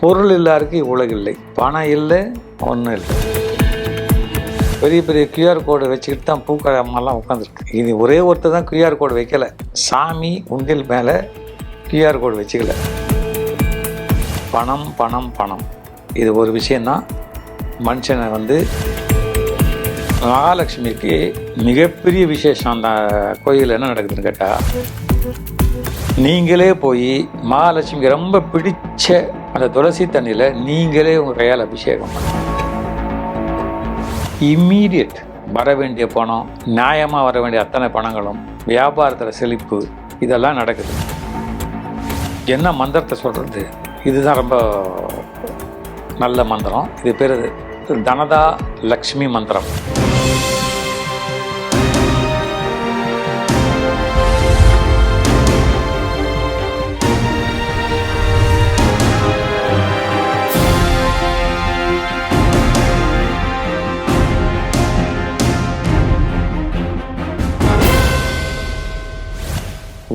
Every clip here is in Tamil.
பொருள் இல்லாருக்கு உலகு இல்லை. பணம் இல்லை ஒன்றும் இல்லை. பெரிய பெரிய கியூஆர் கோடு வச்சுக்கிட்டு தான் பூக்கடை அம்மாலாம் உட்காந்துருக்கு இது ஒரே ஒருத்தர் தான் கியூஆர் கோடு வைக்கல. சாமி உண்டில் மேலே கியூஆர் கோடு வச்சுக்கல. பணம் பணம் பணம். இது ஒரு விஷயந்தான் மனுஷனை வந்து மகாலட்சுமிக்கு மிகப்பெரிய விசேஷம். அந்த கோயில் என்ன நடக்குதுன்னு கேட்டால் நீங்களே போய் மகாலட்சுமிக்கு ரொம்ப பிடிச்ச அந்த துளசி தண்ணியில் நீங்களே உங்கள் கையால் அபிஷேகம் இம்மீடியட் வர வேண்டிய பணம் நியாயமாக வர வேண்டிய அத்தனை பணங்களும் வியாபாரத்தில் செழிப்பு இதெல்லாம் நடக்குது. என்ன மந்திரத்தை சொல்கிறது இதுதான் ரொம்ப நல்ல மந்திரம். இது பேர் தனதா லக்ஷ்மி மந்திரம்.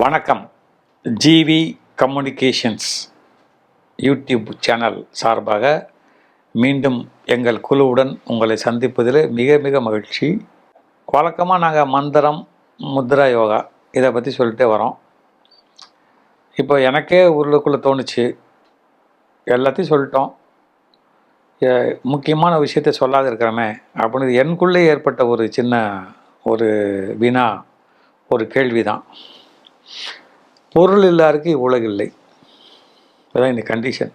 வணக்கம். ஜிவி கம்யூனிகேஷன்ஸ் யூடியூப் சேனல் சார்பாக மீண்டும் எங்கள் குழுவுடன் உங்களை சந்திப்பதில் மிக மிக மகிழ்ச்சி. வழக்கமாக நாங்கள் மந்திரம் முத்ரா யோகா இதை பற்றி சொல்லிட்டே வரோம். இப்போ எனக்கே உள்ளுக்குள்ளே தோணுச்சு. எல்லாத்தையும் சொல்லிட்டோம். முக்கியமான விஷயத்தை சொல்லாத இருக்கிறோமே. அப்படின்னு எனக்குள்ளே ஏற்பட்ட ஒரு சின்ன ஒரு வினா ஒரு கேள்வி தான் பொருள் இல்லாருக்கு உலகு இல்லை. அதான் இந்த கண்டிஷன்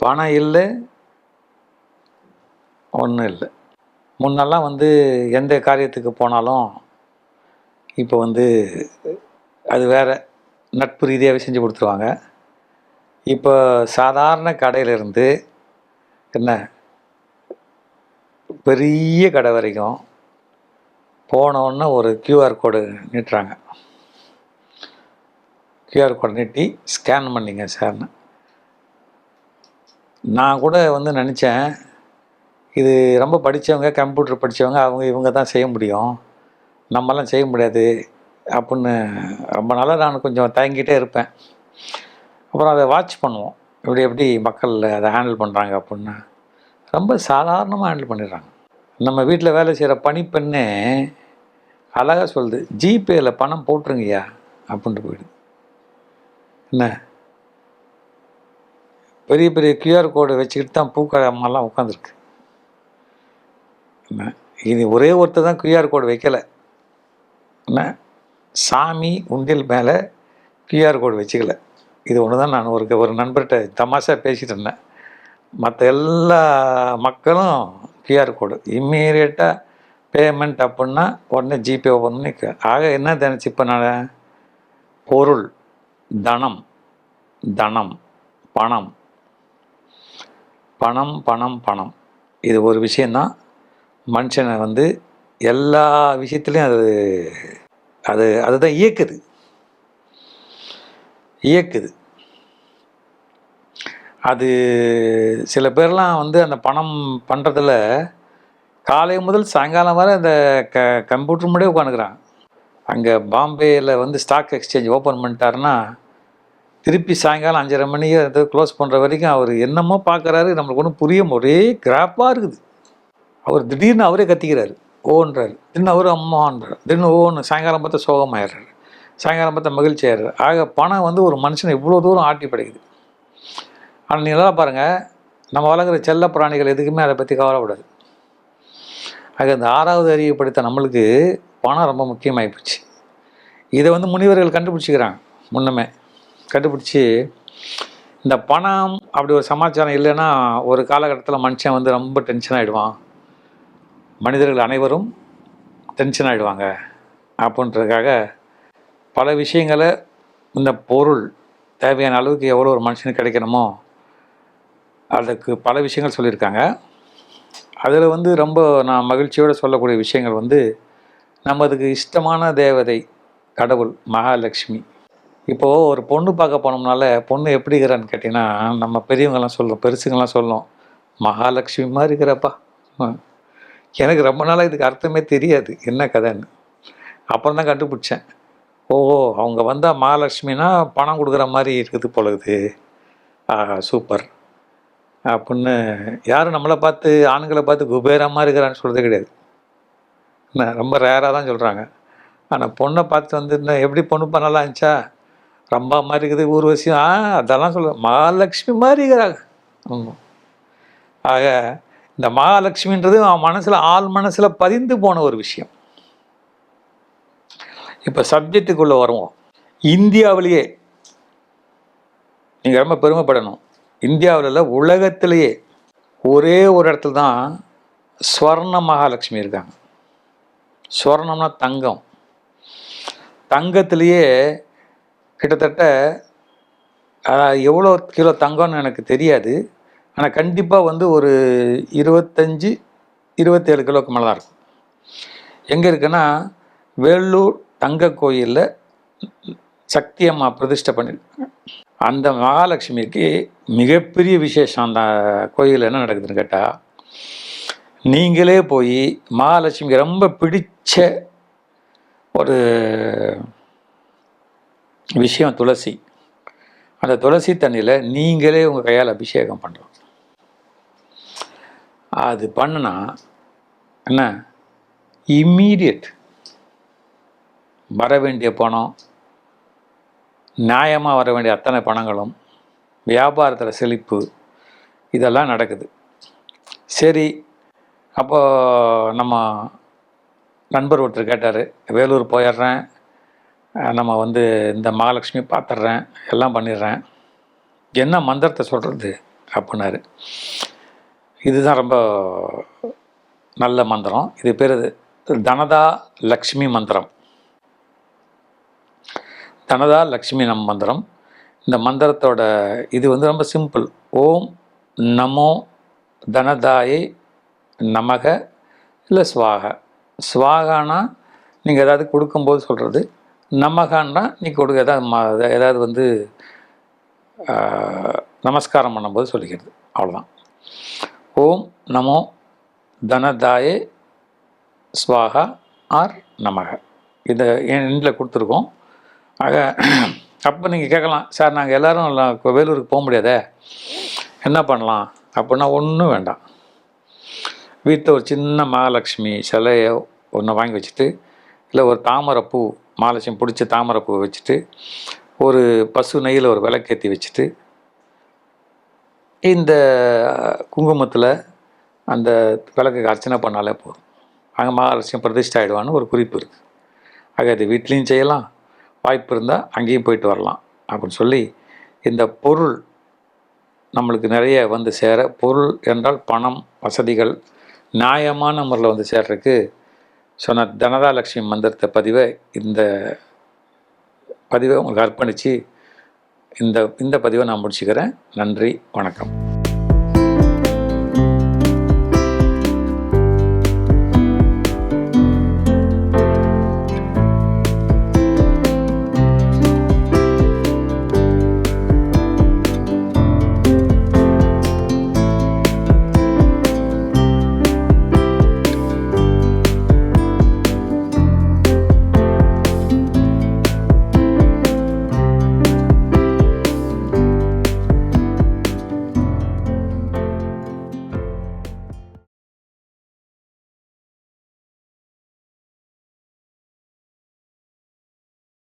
பணம் இல்லை ஒன்றும் இல்லை. முன்னெல்லாம் வந்து எந்த காரியத்துக்கு போனாலும் இப்போ வந்து அது வேற நட்பு ரீதியாகவே செஞ்சு கொடுத்துருவாங்க. இப்போ சாதாரண கடையிலிருந்து என்ன? பெரிய கடை வரைக்கும் போனோன்னே ஒரு கியூஆர் கோடு நீட்டுறாங்க. கியூஆர் கோடு நீட்டி ஸ்கேன் பண்ணிங்க சார்னு நான் கூட வந்து நினச்சேன் இது ரொம்ப படித்தவங்க கம்ப்யூட்டர் படித்தவங்க அவங்க இவங்க தான் செய்ய முடியும். நம்மலாம் செய்ய முடியாது அப்படின்னு ரொம்ப நாளாக நான் கொஞ்சம் தயங்கிட்டே இருப்பேன். அப்புறம் அதை வாட்ச் பண்ணுவோம். இப்படி எப்படி மக்கள் அதை ஹேண்டில் பண்ணுறாங்க அப்படின்னு. ரொம்ப சாதாரணமாக ஹேண்டில் பண்ணிடுறாங்க. நம்ம வீட்டில் வேலை செய்கிற பணிப்பெண்ணே அழகாக சொல்லுது ஜிபேயில் பணம் போட்டுருங்கய்யா அப்படின்ட்டு போயிடுது. என்ன? பெரிய பெரிய கியூஆர் கோடு வச்சுக்கிட்டு தான் பூக்கடை அம்மாலாம் உட்காந்துருக்கு என்ன? இது ஒரே ஒருத்தர் தான் கியூஆர் கோடு வைக்கல. என்ன? சாமி உண்டியல் மேலே கியூஆர் கோடு வச்சுக்கல. இது ஒன்று தான் நான் ஒரு ஒரு நண்பர்கிட்ட தமாஷாக பேசிகிட்டு இருந்தேன். மற்ற எல்லா மக்களும் கியூஆர் கோடு இம்மீடியட்டாக பேமெண்ட் அப்படின்னா உடனே ஜிபே ஓப்பன் பண்ணி ஆக என்ன தினச்சு இப்போ நான்? பொருள் தனம் தனம் பணம். பணம் பணம் பணம். இது ஒரு விஷயந்தான். மனுஷனை வந்து எல்லா விஷயத்துலையும் அது அது அதுதான் இயக்குது. இயக்குது. அது சில பேர்லாம் வந்து அந்த பணம் பண்ணுறதுல காலை முதல் சாயங்காலம் வரை அந்த க கம்ப்யூட்டர் முன்னாடியே உட்காந்துக்கிறாங்க அங்கே பாம்பேயில் வந்து ஸ்டாக் எக்ஸ்சேஞ்ச் ஓப்பன் பண்ணிட்டாருன்னா திருப்பி சாயங்காலம் அஞ்சரை மணிக்கு அதை க்ளோஸ் பண்ணுற வரைக்கும் அவர் என்னமோ பார்க்குறாரு நம்மளுக்கு ஒன்றும் புரிய ஒரே கிராப்பாக இருக்குது. அவர் திடீர்னு அவரே கத்திக்கிறாரு. ஓன்றாரு திடீர்னு அவர் அம்மான்றார் திடீர்னு ஓன்னு சாயங்காலம் பார்த்தா சோகமாயிடுறாரு. சாயங்காலம் பார்த்தா மகிழ்ச்சி ஆயிடுறாரு ஆக பணம் வந்து ஒரு மனுஷனை இவ்வளோ தூரம் ஆட்டி படைக்குது ஆனால் நீங்களாம் பாருங்கள் நம்ம வளர்க்குற செல்ல பிராணிகள் எதுக்குமே அதை பற்றி கவலைப்படாது. ஆக இந்த ஆறாவது அறிவை படித்த நம்மளுக்கு பணம் ரொம்ப முக்கியமாகி போச்சு. இதை வந்து முனிவர்கள் கண்டுபிடிச்சிக்கிறாங்க முன்னமே. கண்டுபிடிச்சி இந்த பணம் அப்படி ஒரு சமாச்சாரம் இல்லைன்னா ஒரு காலகட்டத்தில் மனுஷன் வந்து ரொம்ப டென்ஷன் ஆகிடுவான் மனிதர்கள் அனைவரும் டென்ஷன் ஆகிடுவாங்க அப்படின்றதுக்காக பல விஷயங்களை இந்த பொருள் தேவையான அளவுக்கு எவ்வளோ ஒரு மனுஷனுக்கு கிடைக்கணுமோ அதுக்கு பல விஷயங்கள் சொல்லியிருக்காங்க. அதில் வந்து ரொம்ப நான் மகிழ்ச்சியோடு சொல்லக்கூடிய விஷயங்கள் வந்து நமதுக்கு இஷ்டமான தேவதை கடவுள் மகாலட்சுமி. இப்போது ஒரு பொண்ணு பார்க்க போனோம்னால பொண்ணு எப்படி இருக்கிறான்னு கேட்டிங்கன்னா நம்ம பெரியவங்கெல்லாம் சொல்கிறோம் பெருசுங்கெல்லாம் சொல்லும் மகாலட்சுமி மாதிரி இருக்கிறப்பா. எனக்கு ரொம்ப நாளாக இதுக்கு அர்த்தமே தெரியாது என்ன கதைன்னு. அப்புறம் தான் கண்டுபிடிச்சேன். ஓ அவங்க வந்தால் மகாலட்சுமினா பணம் கொடுக்குற மாதிரி இருக்குது போலகுது ஆஹா சூப்பர். அப்படின்னு யாரும் நம்மளை பார்த்து ஆண்களை பார்த்து குபேரமாக இருக்கிறான்னு சொல்கிறது கிடையாது. என்ன ரொம்ப ரேராக தான் சொல்கிறாங்க ஆனால் பொண்ணை பார்த்து வந்து எப்படி பொண்ணு நல்லா இருந்துச்சா ரொம்ப மாதிரி இருக்குது ஊர்வசியம் ஆ அதெல்லாம் சொல்ல மகாலட்சுமி மாதிரி இருக்கிறாங்க. ஆக இந்த மகாலட்சுமின்றது அவன் மனசில் ஆள் மனசில் பதிந்து போன ஒரு விஷயம். இப்போ சப்ஜெக்ட்டுக்குள்ளே வருவோம். இந்தியாவிலேயே நீங்கள் ரொம்ப பெருமைப்படணும். இந்தியாவில் உலகத்திலேயே ஒரே ஒரு இடத்துல தான் ஸ்வர்ண மகாலட்சுமி இருக்காங்க. ஸ்வர்ணம்னா தங்கம். தங்கத்திலேயே கிட்டத்தட்ட எவ்வளோ கிலோ தங்கம்னு எனக்கு தெரியாது. ஆனால் கண்டிப்பாக வந்து ஒரு இருபத்தஞ்சி இருபத்தேழு கிலோக்கு மேலே தான் இருக்கும். எங்கே இருக்குன்னா வேலூர் தங்க கோயிலில் சக்தி அம்மா பிரதிஷ்டை பண்ணியிருக்காங்க அந்த மகாலட்சுமிக்கு மிகப்பெரிய விசேஷம் அந்த கோயிலில் என்ன நடக்குதுன்னு கேட்டால் நீங்களே போய் மகாலட்சுமிக்கு ரொம்ப பிடிச்ச ஒரு விஷயம் துளசி. அந்த துளசி தண்ணியில் நீங்களே உங்கள் கையால் அபிஷேகம் பண்ணுறோம் அது பண்ணுனா என்ன? இம்மீடியட். வர வேண்டிய பணம் நியாயமாக வர வேண்டிய அத்தனை பணங்களும் வியாபாரத்தில் செழிப்பு இதெல்லாம் நடக்குது. சரி அப்போ நம்ம நண்பர் ஒருத்தர் கேட்டார் வேலூர் போயிடுறேன் நம்ம வந்து இந்த மகாலட்சுமி பார்த்துட்றேன் எல்லாம் பண்ணிடுறேன். என்ன மந்திரத்தை சொல்கிறது அப்படின்னாரு. இதுதான் ரொம்ப நல்ல மந்திரம். இது பேர் தனதா லக்ஷ்மி மந்திரம். தனதா லக்ஷ்மி நம் மந்திரம். இந்த மந்திரத்தோட இது வந்து ரொம்ப சிம்பிள். ஓம் நமோ தனதாயை நமக இல்லை ஸ்வாக ஸ்வாகானா நீங்கள் ஏதாவது கொடுக்கும்போது சொல்கிறது நமகான்னா நீ கொடுக்க ஏதாவது ம ஏதாவது வந்து நமஸ்காரம் பண்ணும்போது சொல்லிக்கிறது. அவ்வளோதான் ஓம் நமோ தனதாயே ஸ்வாகா ஆர் நமக. இதை எண்டில் கொடுத்துருக்கோம். ஆக அப்போ நீங்கள் கேட்கலாம் சார் நாங்கள் எல்லோரும் எல்லாம் வேலூருக்கு போக முடியாதே? என்ன பண்ணலாம்? அப்படின்னா ஒன்றும் வேண்டாம். வீட்டில் ஒரு சின்ன மகாலட்சுமி சிலையை ஒன்று வாங்கி வச்சுட்டு இல்லை ஒரு தாமரைப்பூ மகாலட்சுமி பிடிச்ச தாமரைப்பூ வச்சுட்டு ஒரு பசு நெய்யில் ஒரு விளக்கேற்றி வச்சுட்டு இந்த குங்குமத்தில் அந்த விளக்குக்கு அர்ச்சனை பண்ணாலே போதும். அங்கே மகாலட்சுமி பிரதிஷ்டை ஆகிடுவான்னு ஒரு குறிப்பு இருக்குது ஆக அது வீட்லேயும் செய்யலாம் வாய்ப்பு இருந்தால் அங்கேயும் போயிட்டு வரலாம் அப்படின்னு சொல்லி இந்த பொருள் நம்மளுக்கு நிறைய வந்து சேர பொருள் என்றால் பணம் வசதிகள் நியாயமான முறையில் வந்து சேர்றதுக்கு சொன்ன தனதாலட்சுமி மந்திரத்தை பதிவை இந்த பதிவை உங்களுக்கு அர்ப்பணித்து இந்த இந்த பதிவை நான் முடிச்சுக்கிறேன். நன்றி வணக்கம்.